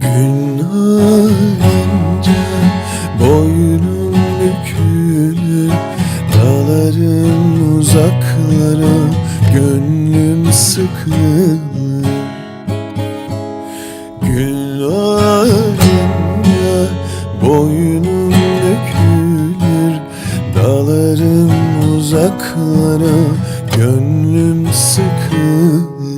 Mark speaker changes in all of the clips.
Speaker 1: Gün ağarınca boynum bükülür Dağların uzaklara gönlüm sıkılır. Gün ağarınca boynum bükülür Dağların uzaklara gönlüm sıkılır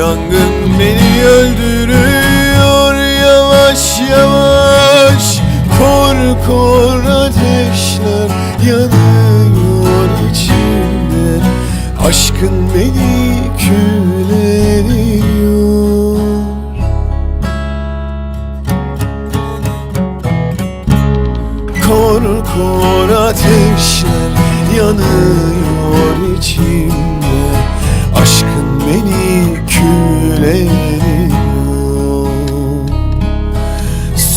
Speaker 1: yangın beni öldürüyor yavaş yavaş. Kor kor ateşler yanıyor içimde. Aşkın beni kül ediyor Kor kor ateşler yanıyor içimde